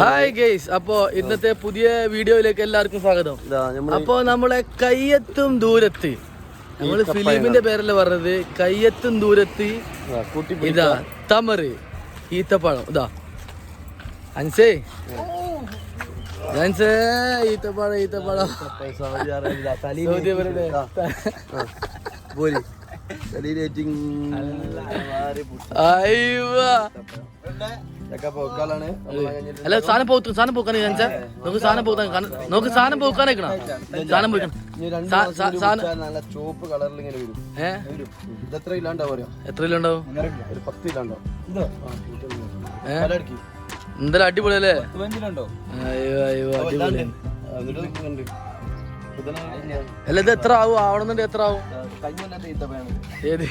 Hi guys അപ്പോ ഇന്നത്തെ പുതിയ വീഡിയോയിലേക്ക് എല്ലാവർക്കും സ്വാഗതം. അപ്പൊ നമ്മളെ കയ്യെത്തും ദൂരത്ത് നമ്മൾ ഫിലിമിന്റെ പേരല്ലേ പറഞ്ഞത്? കയ്യെത്തും ദൂരത്ത് ഇതാ തമറ് ഈത്തപ്പഴം ഇതാ. അൻസേ. അൻസേ ഈത്തപ്പഴം ഈത്തപ്പഴം. അല്ല സാധനം പോത്തു സാധനം പോക്കാൻ കാണിച്ചാ നോക്ക് സാധനം പോക്കാൻ നമുക്ക് നോക്ക് സാധനം വെക്കണം സാധനം പോയിക്കണം നല്ല ചോപ്പ് കളറിൽ ഇങ്ങനെ വരും ഇതെത്ര ഇല്ലാണ്ടാവും അറിയോ എത്രയിലുണ്ടാവും ഒരു പത്ത് ഇല്ലാണ്ടാവും എന്തായാലും അടിപൊളിയല്ലേ? അല്ല ഇത് എത്ര ആവും? ആവണമെന്നുണ്ടെങ്കിൽ എത്ര ആവും? ഏത്?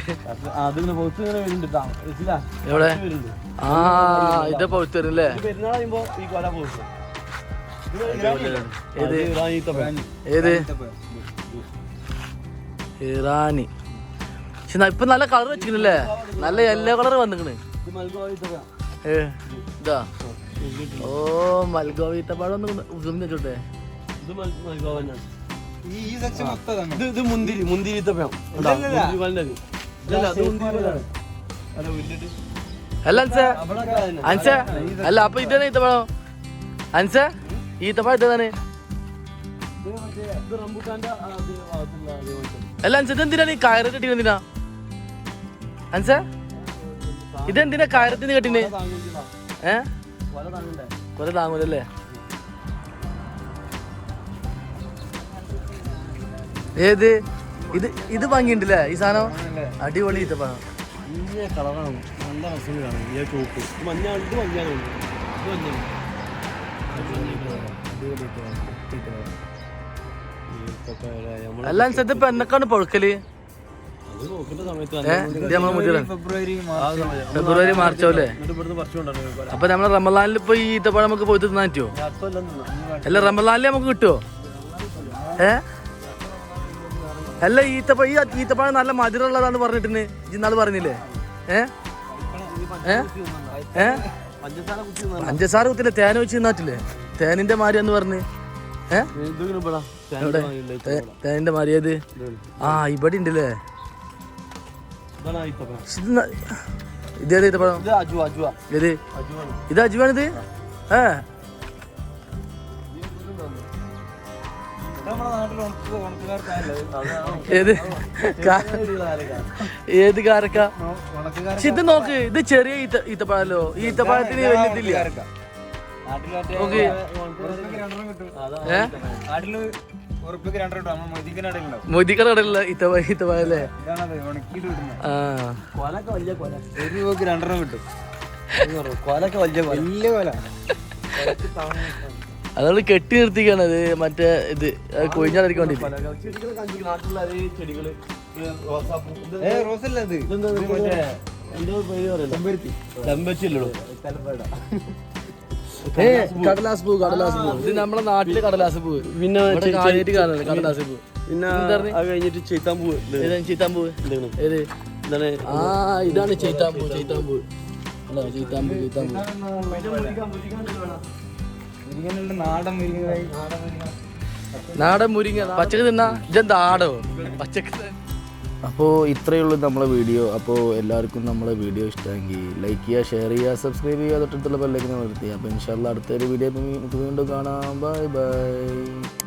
എവിടെ? ആ ഇത് പൗത്ത് വരും അല്ലേ? പെരുന്നാൾ കഴിയുമ്പോ ഈ കൊല പോകും ഏത്? ഏത്? ഇറാനി. പക്ഷെ ഇപ്പൊ നല്ല കളർ വെച്ചിട്ടില്ലേ നല്ല യെല്ലോ കളർ വന്നിക്കണ് ഏ ഇതാ. ഓ മൽഗോവിത്ത പഴം ഒന്ന് വെച്ചോട്ടെ ഇത് ഇത് മുന്തിരി മുന്തിരി ഈത്തപ്പഴം ഉണ്ടോ? മുന്തിരി പഴം ഇതല്ല, അത് മുന്തിരി പഴമാണ്. അല്ല. അല്ല അൻസേ അതന്നെ. അൻസ അല്ല അപ്പൊ ഇതാണ് ഈത്തപ്പഴം അൻസ ഈത്തപ്പഴം ഇതാണ് ഇത് മറ്റേ ഇത് റംബൂട്ടാന്റെ ആ, ഇത് ഭാഗത്തുള്ള അതേപോലത്തെ. അല്ല അൻസ ഇതെന്തിനാ നീ കയറ് കെട്ടി എന്തിനാ അൻസ ഇതെന്തിനാ കയറത്തിന് കെട്ടിന് താങ്ങൂല. ഏ കൊല താങ്ങണ്ടേ? കൊറേ താങ്ങൂലല്ലേ ഏത്? ഇത് ഇത് ഭംഗിയുണ്ടല്ലേ? ഈ സാധനം? അടിപൊളി ഈത്തപ്പഴം നല്ല കളറാണ്. നല്ല ഈ ചോപ്പ് ഇത് മഞ്ഞാണ് ഇത് മഞ്ഞാണ് ഇത് മഞ്ഞാണ് അല്ല അൻസ ഇതിപ്പോ എന്നൊക്കെയാണ് പൊഴുക്കൽ? ഫെബ്രുവരി മാർച്ച്. അല്ലേ അപ്പൊ നമ്മളെ റമലാനിൽ ഇപ്പൊ ഈ ഈത്തപ്പഴം നമുക്ക് പോയി തിന്നാൻ പറ്റുമോ അല്ല റമലാനിൽ നമുക്ക് കിട്ടുമോ ഏ? അല്ല ഈത്തപ്പ ഈ ഈത്തപ്പഴം നല്ല മധുരമുള്ളതാന്ന് പറഞ്ഞിട്ടിന്. ഇന്നാൾ പറഞ്ഞില്ലേ? ഏ? ഏ? പഞ്ചസാര കുത്തി പഞ്ചസാര കുത്തില്ല തേന വെച്ച് തിന്നാറ്റില്ലേ തേനിന്റെ മാരി എന്ന് പറഞ്ഞ്. തേനിന്റെ മാരി ഏത്? ആ ഇവിടെ ഉണ്ടല്ലേ ഇതേതാ ഈത്തപ്പഴം. ഇത് അജുവാണിത്? ഏ? ഏത്? ഏത് കാരക്ക? ഇത് നോക്ക് ഇത് ചെറിയ ഈത്ത ഈത്തപ്പഴല്ലോ. ഈത്തപ്പഴത്തിന് വലിയ ഇതില്ല. നോക്ക് ഏ? മൊയ്തിക്കട കടയിലുള്ള ഈത്തപ്പഴ ഈത്തപ്പഴല്ലേ? ആ. കൊലൊക്കെ വലിയ കൊല. ഒരു രൂപക്ക് രണ്ടെണ്ണം കിട്ടും. കൊലൊക്കെ വലിയ കൊല. വലിയ കൊല. അതുകൊണ്ട് കെട്ടി നിർത്തിക്കാണ് അത് മറ്റേ ഇത് കൊഴിഞ്ഞാതിരിക്കാൻ വേണ്ടിട്ട് കടലാസ് പൂ കടലാസ് പൂ ഇത് നമ്മളെ നാട്ടിലെ കടലാസ് പൂ പിന്നെ കടലാസ് പൂ പിന്നെ അത് കഴിഞ്ഞിട്ട് ചീത്താമ്പൂ ചീത്താമ്പൂ ഏത്? എന്താണ്? ആ ഇതാണ് ചീത്താമ്പൂ ചീത്താമ്പൂ അല്ല ചീത്താമ്പൂ ചീത്താമ്പൂ മുരിങ്ങനുള്ള നാടൻ മുരിങ്ങ. നാടൻ മുരിങ്ങ. പച്ചക്ക് തിന്നാ? ഇതെന്താ ആടോ? പച്ചക്ക് അപ്പോൾ ഇത്രയേ ഉള്ളൂ നമ്മളെ വീഡിയോ. അപ്പോൾ എല്ലാവർക്കും നമ്മളെ വീഡിയോ ഇഷ്ടമെങ്കിൽ ലൈക്ക് ചെയ്യുക ഷെയർ ചെയ്യുക സബ്സ്ക്രൈബ് ചെയ്യുക. തൊട്ടടുത്തുള്ള ബെല്ലേക്ക് നിർത്തി അപ്പോൾ ഇൻഷാല്ല അടുത്തൊരു വീഡിയോ നമുക്ക് വീണ്ടും കാണാം. Bye bye